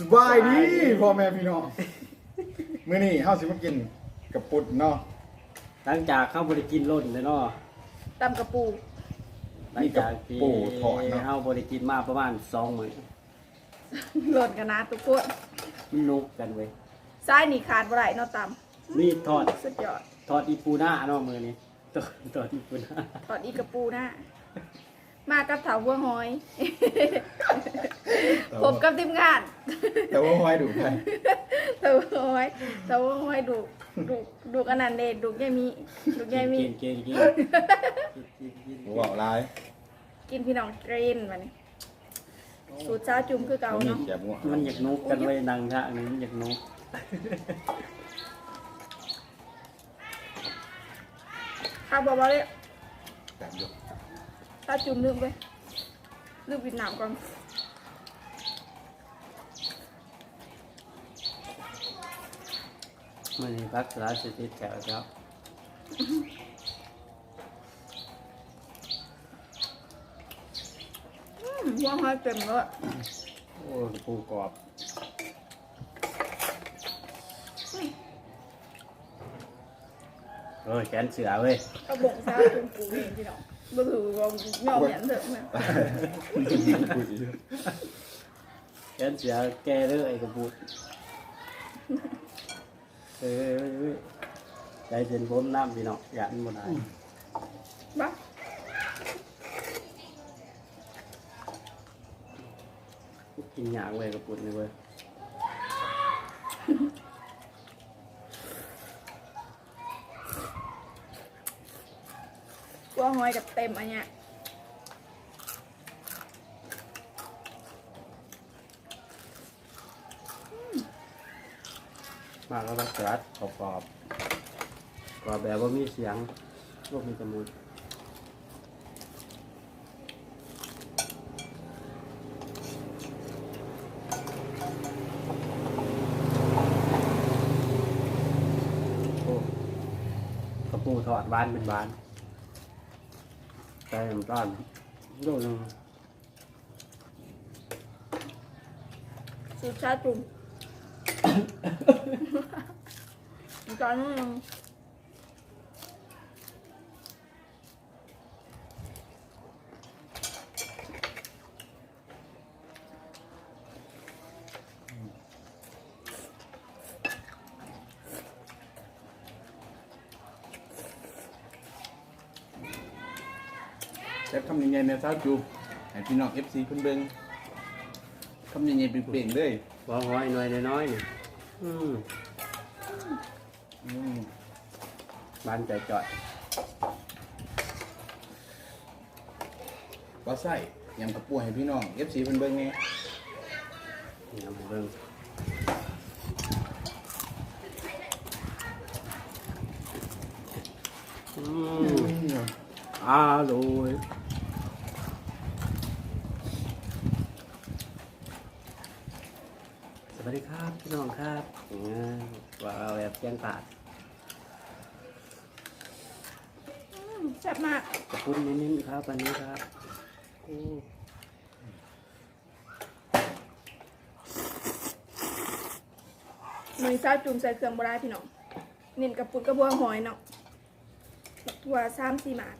สบายดีพ่อแม่พี่น้องมื้อนี้เฮาสิมากินกับปุดเนาะหลังจากเข้าบริกินล้นเลยเนาะตำกระปูหลังจากที่ปูถอดเนาะเข้าบริกินมาประมาณสองมื้อหล่นกันนะทุกคนมันนุกกันเว้ยซ้ายนี่ขาดบ่ได้เนาะตนี่ทอดำสุดยอดทอดอีปูหน้าเนาะมือนี้ทอดทอดอีปูหน้าถอดอีกระปูหน้า มากับเถาบัวหอย ผมกับทีมงานแต่ว่าห้อยดูไปเถาบัวหอยเถาบัวหอยดูดูดูอันนั้นเด็ดดูยายมีดูยายมี กินกินกินกินกินบ่บอกหลายกินพี่น้องกรีนมานี่สูตรชาจุ่มคือเก่าบ่มีเนาะแกบงัวมันอยากนุกกันเว้ยนังทะนี่มันอยากนุกข้าวบอๆเลยแกบอยู่ชาจุ่มลืมไปลืมวิดน้ำก่อนมันนี่พักสลัดสติดแถวครับอืมบัวหอยเต็มเลยโอ้ปูกรอบเออแขนเสือเว้ยกระบงซาจุ่มปูเองพี่น้องบ่ถือว่าย่ อมเหมือนเดิมนะคุยอยู่แขนเสือแกเลยไอ้กระปุกเอ้ยเอ้ยเอ้ยใจเย็นผมน้ำพี่น้องอย่ามันบ่ได้บ้ากิ หยางเว้ยกระปุกนี่เว้ยบัวหอยกับเต็มอันเนี้ยมาแล้วก็สลัดกรอบกรอบกรอบแบบว่ามีเสียงพวกมีจมูกโอ้กระปูทอดหวานเป็นหวาน ใส่น้ำตาลดูหนึงสูตรชาจุ่มจานนึ งเชฟคำยังไงในซาจูให้พี่น้อง FC เพิ่นเบิ่งคำยังไงเปล่งๆเลยวางหอยหน่อยน้อยๆนี่อืมอืมบานใจจ่อยก็ใส่ยำกระปูให้พี่น้อง FC เพิ่นเบิ่งแหน่นี่เอามาเบิ่งอืมอร่อย สวัสดีครับพี่น้องครับอ่าว่าเอาแบบแจ้งปาดแซ่บมากขอบคุณนิดๆครับวันนี้ครับโอ้หน่ยชาจุ่มใส่เครื่องบดาพี่น้องเน้นกับปุดกระบัวหอยเนาะตัวสามสี่หมาท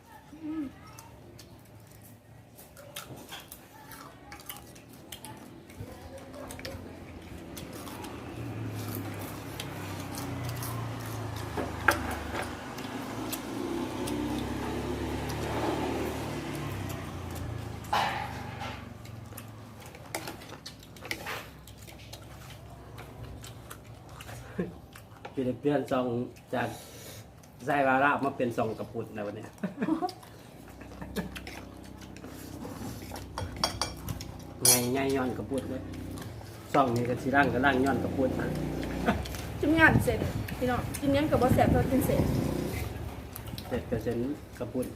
ลี่ยนเปลี่ยนซองจากไส้วาระมาเป็นซองกระปุกในวันนี้ไงไงย้อนกระปุกเลยซองนี้ก็สิร่างก็ร่างย้อนกระปุกจิ้มงานเสร็จพี่น้องกินยังกับบ่แซ่บเท่ากินเสร็จเสร็จก็เซ็นกระปุก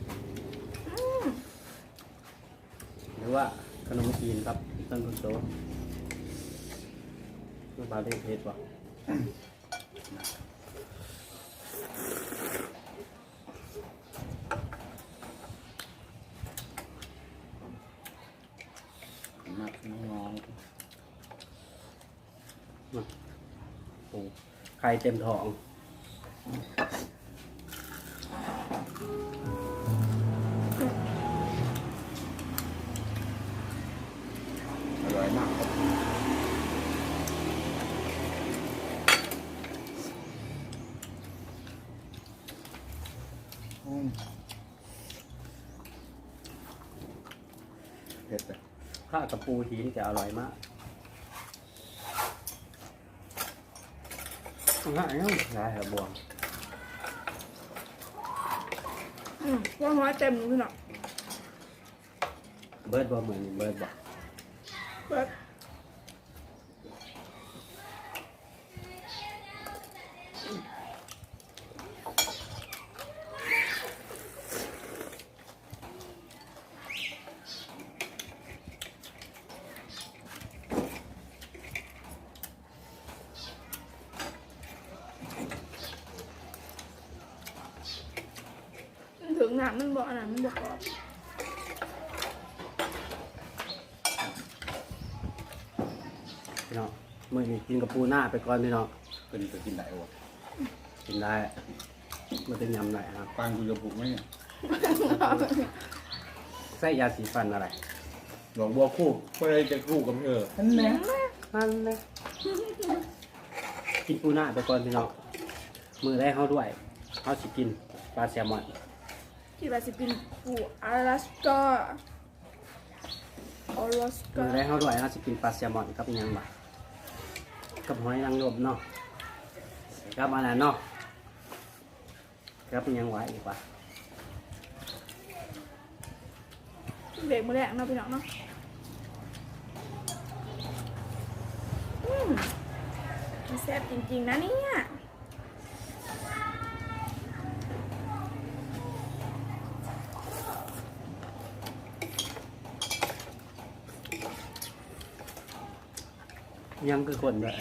หรือว่าขนมจีนครับท่านผู้ชมมาบาเล่เพชรบ่ มักน้อง โอ้ไข่เต็มท้อง อร่อยมากครับอืมเผ็ดเลยข้าวกับปูหินจะอร่อยมาก ง่ายเนาะได้ครับบวงอืมว่าหัวเต็มเลยพี่น้องเบิร์ดบ่เหมือนเบิร์ดบ่เบิด มันถึงหนังมันบอกหนังมันบอกกรอบพี่น้องมื้อนี้กินกับปูหน้าไปก่อนพี่น้องเป็นจะกินไหนวะกินได้ มันเป็นยำไหนครับปานกูจะปลูกไหมเนี่ยใส่ยาสีฟันอะไรหลวงบัวคู่เพื่อจะคู่กับเธอนั่นแหละนั่นเลยกินปูหน้าไปก่อนพี่น้องมือแรกเขาด้วยเขาสิกินปลาแซลมอน ที่ว่าสิบินปูอลาสก้าอลาสก้ามื้อได้เฮาด้วยเฮาสิบินปลาแซลมอนกับอิยังบ่กับหอยนางรมเนาะกับอันนั้นเนาะกับอิยังไหวอีกว่าเบรกมือแรกเนาะพี่น้องเนาะอืแซ่บจริงๆนะเนี่ย nhăn cái quần vậy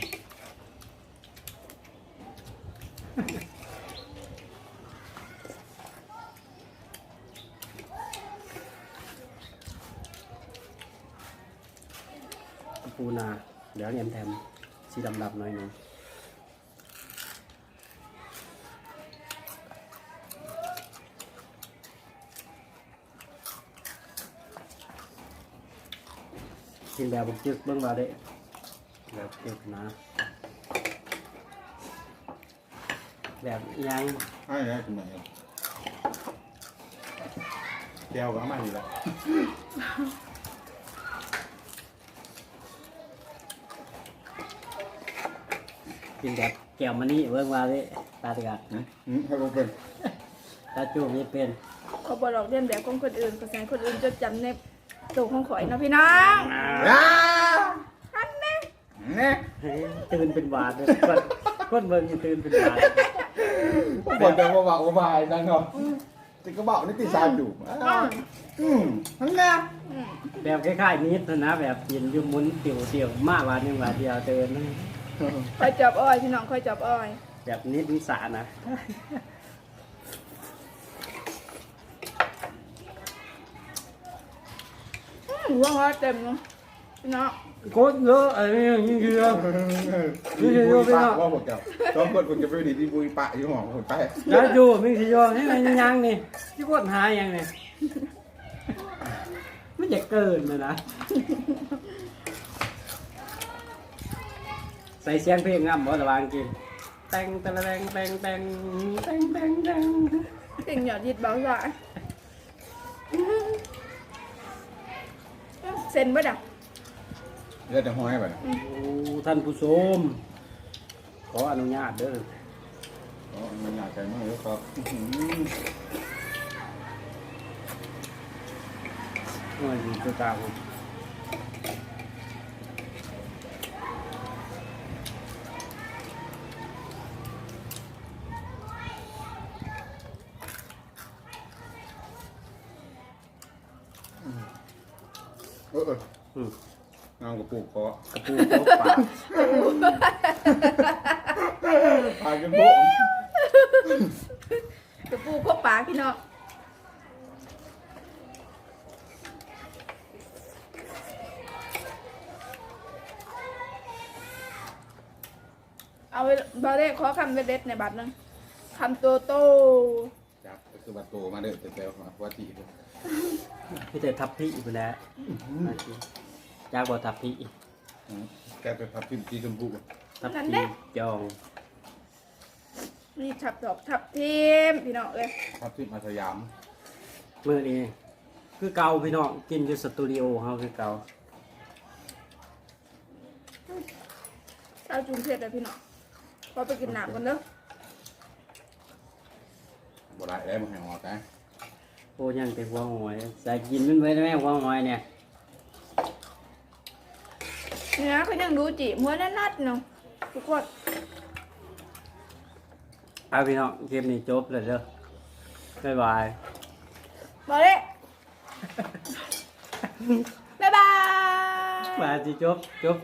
phu nà để anh em thèm xì đầm đầm này nữa xin bè một chiếc bưng vào đấy แบบบุกจึกเบิ่งมาได้แบบจึกนะ แบบยังใช่แล้วคุณไหนแก้วก็เอามาดีแล้วกินแบบแก้วมันนี่เบิ่งมาได้ตาตะกัดอืมให้ผมเป็นตาจูบนี่เป็นเขาบอกหลอกเลียนแบบของคนอื่นก็แสดงคนอื่นจดจำในตัวของข่อยเนาะพี่น้องอ้าอันนี้ เนี่ยเฮ้ยตื่นเป็นหวาดเลยคนคนเบิ่งนี่ตื่นเป็นหวาดบอกแต่ว่าบอกว่าบายจังเหรอติก็บอกนี่ติซานอยู่อืมอืมนั่นแหละอืมแบบคล้ายๆนิดนะนะแบบกินอยุ่หมุนเตียวเตียวๆมากหวานหนึ่งหวานเดียวเตือนข่อยจับอ้อยพี่น้องข่อยจับอ้อย แบบนิดนิสานะอืมหัวหัวเต็มเนาะ พี่น้องโคตรเยอะอะไรนี่เยอะ นี่คือบุยปะว่าผมจะต้องกดคุณจะไปดีที่บุยปะอยู่หอผมไปแล้วจูมิงสิโยนี่มันยังนี่ที่กดหายังนี่ไม่จะเกินเลยนะใส่เสียงเพลงง่ำบ่ระวังกินแตงแตงแตงแตงแตงแตงแตงแตงเก่งหยอดยิดเบาหวานเซ็นบ่ดัก เลือดจะห้อยไปโอ้ท่านผู้ชมขออนุญาตเด้ออ๋อมันอยากใจมากเลยครับเมื่ออยู่ตัวกลางเออเออ อืม น้ำกระปุกคอกระปูโต๊ะปากพากันโบ๊ะกระปูพวกปลาพี่น้องเอาไว้บาเร่ขอคำเด็ดๆในบัตรหนึงคำโตโตจับก็คือว่าโตมาเด้อแต่แต่ว่าที่เด้อพี่แต่ทับพี่ไปแล้ว จากบ่ทับพี่อืมแกไปพับพิมพ์สีชมพูทับพี่จองนี่ฉับดอกฉับเทมพี่น้องเลยพับพิมพ์อาสยามมื้อนี้คือเก่าพี่น้องกินอยู่สตูดิโอเฮาคือเก่าเจ้าจุ่มเผ็ดเลยพี่น้องพอไปกินหนักกันเด้อบ่ได้แล้วมันให้ออกนะโอ้ยังแต่หัวหอยใส่กินมันไว้ได้ไหมหัวหอยเนี่ย เนื้อเขายังดูจีมัวแน่นัดเนาะทุกคนเอาพี่น้องเกมนี้จบเลยเด้อบ๊ายบายบาเร่บ๊ายบาย มาสิจบจบ